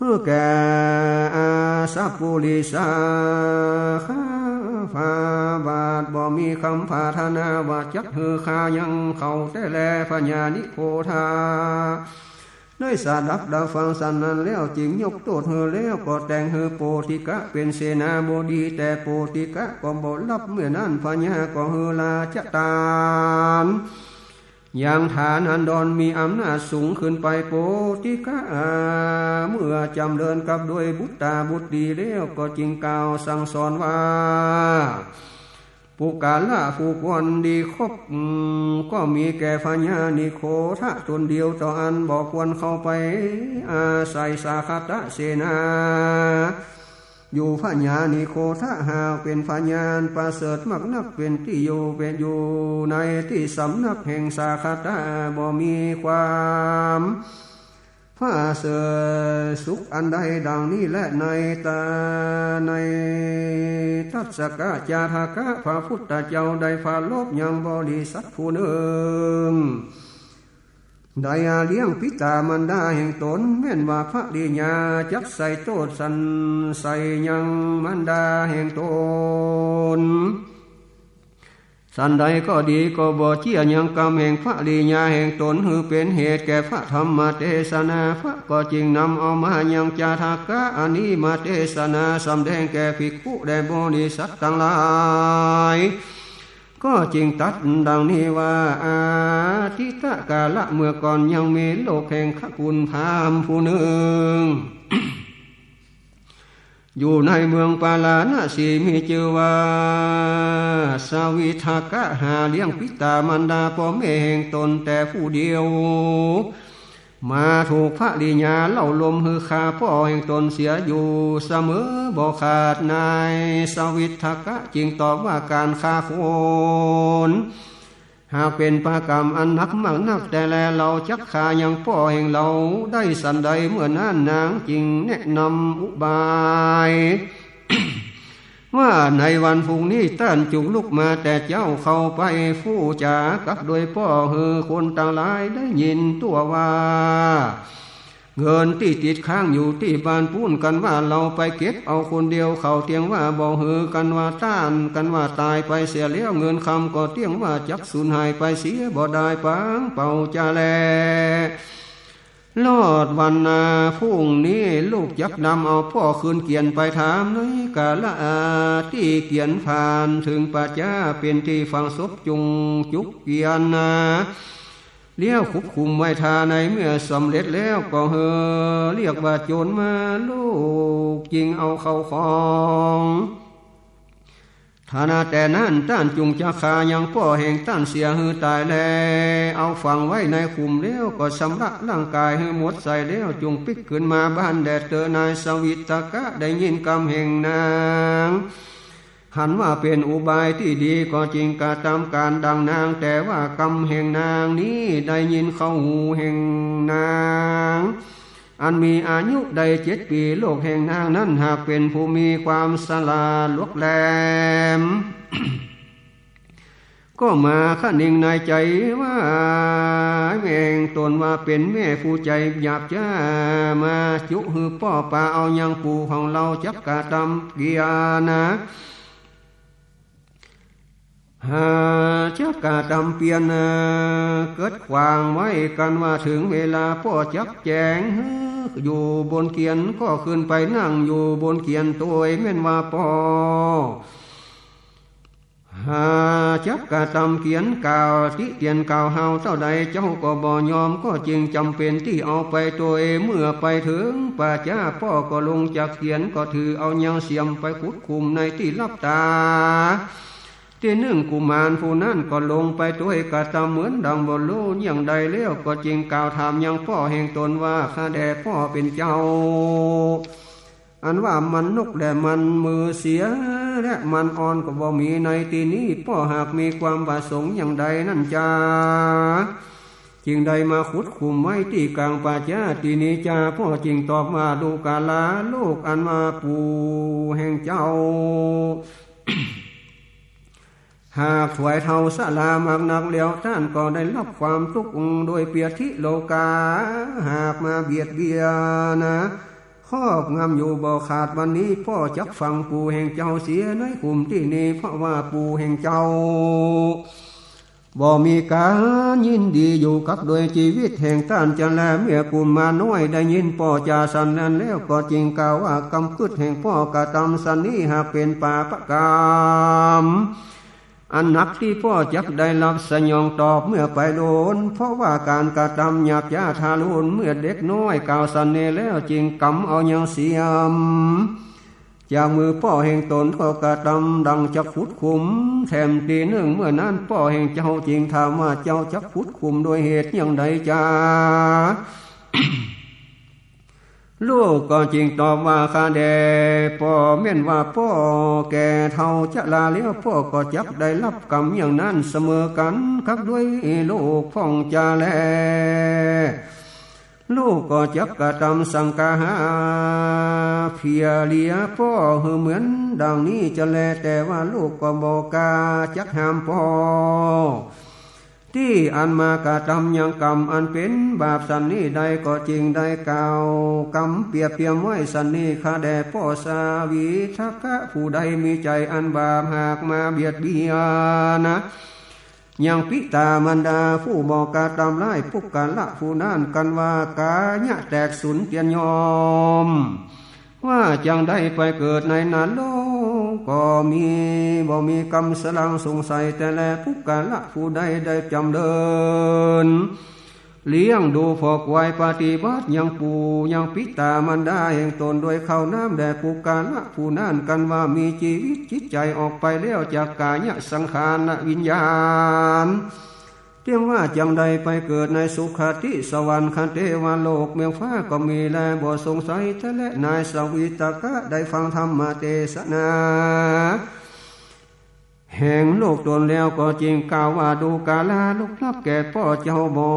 เฮือแก่อาสัพปุริสาข้าฟาบาทบ่มีคำพาธนาว่าจักเฮือขายังเขาแต่แลพญานิโคทาได้สาดับดาฟังสันนั้นแล้วจริงยกโตดเฮอแล้วก็แต่งเฮอโปติกะ เป็นเสนาบดีแต่โปติกะก็บ่รับเมื่อนั้นพญาก็เฮอลาจะตาม อย่างฐานอันดอนมีอำนาจสูงขึ้นไปโปติกะเมื่อจำเดินกับด้วยบุตตาบุตรดีแล้วก็จริงกล่าวสั่งสอนว่าผู้กาละผู้ควรดีครบก็มีแก่ฟัญญานิโคทะตนเดียวต่ออันบอกควรเข้าไป อาศัยสาคตะเสนา อยู่พญานิโคทะหาเป็นพญานประเสริฐมักนักเป็นที่อยู่เป็นอยู่ในที่สำนักแห่งสาคตะบ่มีความพระเสสุขอันใดดังนี้และในตาในทัศกะจาทากะพระพุทธเจ้าได้ฟาลบยังบริสัทผู้หนึ่ง ได้เลี้ยงพิตามันดาแห่งตนแม่นว่าพระดีญาจักใส่โตดสันใส่ยังมันดาแห่งตนสันใดก็ดีก็บ่เชี่ยยังกรรมแห่งพระลีญาแห่งตนหือเป็นเหตุแก่พระธรรมเทศนาพระก็จึงนำเอามายังจาทากะอันนี้มาเทศนาสำแดงแก่ภิกขุแด่บริษัททั้งหลาย ก็จึงตัดดังนี้ว่าอา ทิตะกาละเมื่อก่อนยังมีโลกแห่งขคุณพามผู้หนึ่ง อยู่ในเมืองปาลาณสีมีชื่อว่าสาวิทากะหาเลี้ยงพิตามันดาพ่อแม่แห่งตนแต่ผู้เดียว มาถูกพระลีญาเล่าลมฮือคาพ่อแห่งตนเสียอยู่เสมอบอขาดนายสวิทากะจึงตอบว่าการฆ่าคน หากเป็นปากรรมอันนักมากนักแต่แลเราชักขายังพ่อแห่งเราได้สันใดเมื่อนั้นนางจึงแนะนำอุบายว่าในวันพุ่งนี้ต้านจุงลุกมาแต่เจ้าเข้าไปฟู่จากับโดยพ่อเฮอคนต่างหลายได้ยินตัวว่า เงินที่ติดข้างอยู่ที่บ้านพูนกันว่าเราไปเก็บเอาคนเดียวเขาเตียงว่าบอกเฮอกันว่าต้านกันว่าตายไปเสียแล้วเงินคำก็เตียงว่าจักสูญหายไปเสียบ่ได้ปังเป่าจาแลลอดวันนาพุ่งนี้ลูกยักนำเอาพ่อคืนเกียนไปถามในกาละอาที่เกียนผ่านถึงปัจจาเป็นที่ฟังศพจุงจุกเกียนนา เลี้ยวคุบคุมไว้ทาในเมื่อสำเร็จแล้วก็เฮอเรียกว่าโจรมาลูกจิงเอาเข้าของฐานาแต่นั้นต้านจุงจะขายังพ่อแห่งต้านเสียหือตายแล เอาฝังไว้ในคุมแล้วก็สำระร่างกายให้หมดใส่แล้วจุงปิกขึ้นมาบ้านแดดเตอนายสวิตกะได้ยินกำแห่งนาง หันว่าเป็นอุบายที่ดีก็จริงกาตามการดังนาง แต่ว่ากรรมแห่งนางนี้ได้ยินเข้าหูแห่งนาง อันมีอายุใดเจ็ดปีโลกแห่งนางนั้นหากเป็นผู้มีความสลาดลวกแหลมก็มาขนิ่งในใจว่าแม่งตนว่าเป็นแม่ผู้ใจหยาบจ้ามาจุหือป้อป่าเอายังปูของเราจักกาตำเกียนะ หาเจ้ากาดำเปียนเกิดขวางไว้กันว่าถึงเวลาพ่อจักแจงอยู่บนเกียนก็ขึ้นไปนั่งอยู่บนเกียนตัวแม่นว่าพ่อหาจักกาตำเกียนกาวที่เกียนกาวเฮาเท่าใดเจ้าก็บ่ยอมก็จึงจำเป็นที่เอาไปตัวเองเมื่อไปถึงป่าจ้าพ่อก็ลงจากเกียนก็ถือเอายังเสียมไปขุดคุมในที่รับตา ที่หนึ่งกุมารผู้นั้นก็ลงไปตัวยกระทำเหมือนดังบนลูอย่างใดเลี้ยวก็จริงกล่าวถามยังพ่อแห่งตนว่าข้าแด่พ่อเป็นเจ้า อันว่ามันนกและมันมือเสีย และมันอ่อนก็บ่มีในที่นี้พ่อหากมีความประสงค์อย่างใดนั่นจ้าจึงได้มาขุดคุมไว้ที่กลางป่าจ้าทีนี้จ้าพ่อจึงตอบว่าดูกาลาลูกอันมาปูแห่งเจ้า หากถวยเท่าสลามากนักเลี้ยวท่านก็ได้รับความทุกข์โดยเปียทิโลกา หากมาเบียดเบียนนะครอบงำอยู่บ่ขาดวันนี้พ่อจักฟังปู่แห่งเจ้าเสียในกลุ่มที่นี้เพราะว่าปู่แห่งเจ้าบ่มีการยินดีอยู่กับโดยชีวิตแห่งท่านจะแลเมื่อกุมมาน้อยได้ยินพ่อจาสันนั้นแล้วก็จริงกล่าวว่ากำกึดแห่งพ่อกระทำสันนี้หากเป็นป่าประกาม อันนักที่พ่อจักได้รับสยองตอบเมื่อไปโดน เพราะว่าการกระทำหยาบยาทารุณเมื่อเด็กน้อยกาวสันเนแล้วจริงกำเอายังเสียมจากมือพ่อแห่งตนก็กระทำดังจักขุดคุม แถมตีหนึ่งเมื่อนั้นพ่อแห่งเจ้าจริงถามว่าเจ้าจักขุดคุมโดยเหตุอย่างใดจ้า ลูกก็จริงตอบว่าข้าแด่พ่อเม่นว่าพ่อแก่เท่าจะลาเลี้ยวพ่อก็จักได้รับกรรมอย่างนั้นเสมอกันครับด้วยลูกพ่องจาแล ลูกก็จักกระทำสังกาหาเพียเลียพ่อเหมือนดังนี้จะแลแต่ว่าลูกก็บอกกาจักห้ามพ่อ ที่อันมากระทำยังกรรมอันเป็นบาปสันนี้ใดก็จริงได้กล่าวกรรมเปรียบเทียมไว้สันนี้ข้าแด่พ่อสาวีทักะผู้ใดมีใจอันบาปหากมาเบียดเบียนะยังพิตามันดาผู้บอกกาตามไล่พุกกาละผู้นั่นกันว่ากาญะแตกสุนเตียนยอม ว่าจังได้ไปเกิดในนั้นโล ก็มีบ่มีกรรมสลังสงสัยแต่แลพุกกาละผู้ใดได้จำเดินเลี้ยงดูฝอกไว้ปฏิบัติยังปูยังพิตามันได้แห่งตนโดยเข้าน้ำแด่ผู้กาละผู้นั่นกันว่ามีชีวิตจิตใจออกไปแล้วจากกายสังขารวิญญาณ เตียงว่าจังใดไปเกิดในสุขติสวรรค์คันเทวโลกเมืองฟ้าก็มีแลบ่สงสัยทะและนายสวิตกะได้ฟังธรรมเทศนาแห่งโลกตนแล้วก็จริงกล่าวว่าดูกาลาลุกลับแก่พ่อเจ้าบ่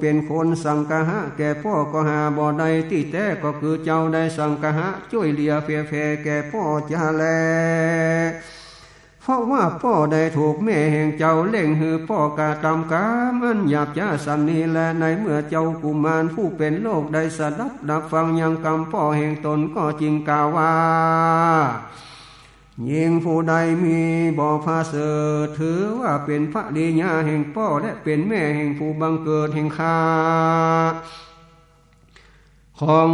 เป็นคนสังกะหะแก่พ่อก็หาบ่ใดที่แท้ก็คือเจ้าได้สังกะหะช่วยเหลียเฟียแฟแก่พ่อจะแล เพราะว่าพ่อได้ถูกแม่แห่งเจ้าเล่งหือพ่อกาตำกามันหยาบจ้าสันนีและในเมื่อเจ้ากุมารผู้เป็นโลกได้สดับดับฟังยังกรรมพ่อแห่งตนก็จริงกล่าวว่ายิงผู้ใดมีบ่อพาเสดถือว่าเป็นพระดีญาแห่งพ่อและเป็นแม่แห่งผู้บังเกิดแห่งข้า ของ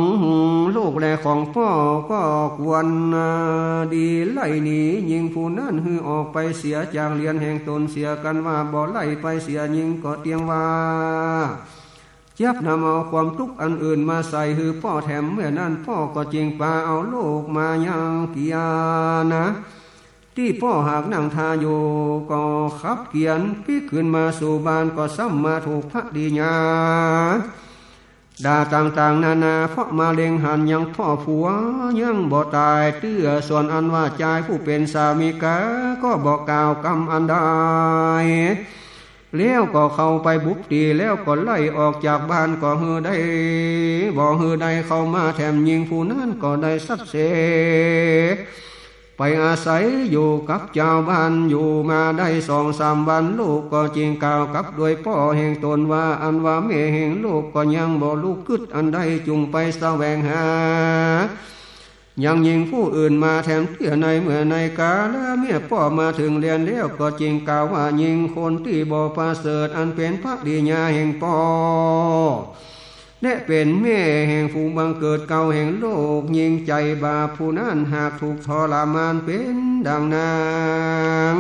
ลูกและของพ่อก็ควรดีไล่หนียิงผู้นั้นฮือออกไปเสียจากเรียนแห่งตนเสียกันว่าบ่ไล่ไปเสียยิงก็เตียงว่าเจ็บนำเอาความทุกข์อันอื่นมาใส่ฮือพ่อแถมเมื่อนั้นพ่อก็จริงปาเอาโลกมายังกิยานะ ที่พ่อหากนั่งทาอยู่ก็ขับเกียนพี่ขึ้นมาสู่บ้านก็ซ้ำมาถูกพระดีญา ด่าต่างๆ นานาเพราะมาเล็งหันยังพ่อผัวยังบ่ตายเตื้อส่วนอันว่าใจผู้เป็นสามีกาก็บอกกล่าวกรรมอันใดแล้วก็เข้าไปบุกตีแล้วก็ไล่ออกจากบ้านก็ฮือได้บ่ฮือได้เข้ามาแถมยิงผู้นั้นก็ได้สัดเส ไปอาศัยอยู่กับเจ้าบ้านอยู่มาได้สองสามวันลูกก็จริงกล่าวกับด้วยพ่อแห่งตนว่าอันว่าแม่แห่งลูกก็ยังบ่ลูกกึดอันใดจุงไปแสวงหา ยังยิงผู้อื่นมาแถมเตื้อในเมื่อในกาและเมื่อพ่อมาถึงเรียนแล้วก็จริงกล่าวว่ายิงคนที่บ่ประเสริฐอันเป็นพระดีญาแห่งพ่อ และเป็นแม่แห่งฟูบังเกิดเก่าแห่งโลก ยิงใจบาปผู้นั้นหากถูกทรมานเป็นดังนาง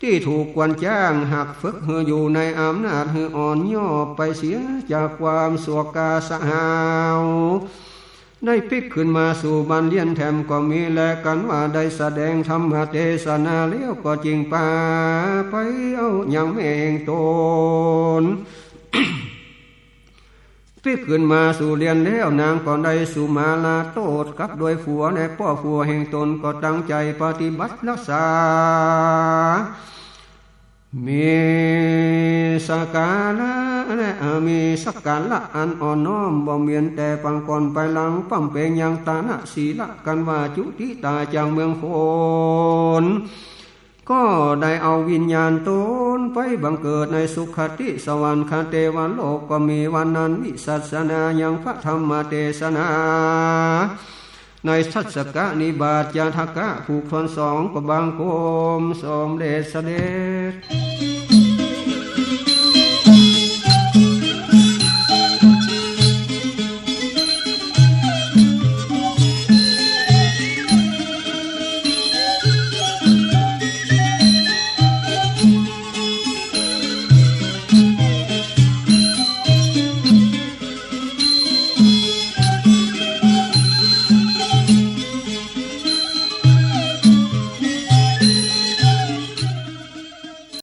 ที่ถูกกวนจ้างหักฝึกเฮืออยู่ในอำนาจเฮืออ่อนย่อไปเสียจากความสวกาสหาวได้พลิกขึ้นมาสู่บันเลียนแถมก็มีแลกันว่าได้แสดงธรรมเทศนาเลี้ยวก็จริงป่าไปเอาอย่างแม่งตน พี่ขึ้นมาสู่เรียนแล้วนางก็ได้สุมาลาโตดกับโดยผัวในพ่อผัวแห่งตนก็ตั้งใจปฏิบัติรักษามีสกกาละและมีสักกาละอันอ่อนน้อมบ่เมียนแต่ปังก่อนไปหลังปั๊มเปงยังตานะศีละกันว่าจุติตาจากเมืองโคน ก็ได้เอาวิญญาณตนไปบังเกิดในสุขติสวรรคเทวโลกก็มีวันนั้นวิสัสนายังพระธรรมเทศนา ในทัศกะนิบาตยาทกะ ผูกทนสองกบางโคมสมเดชเสด็จ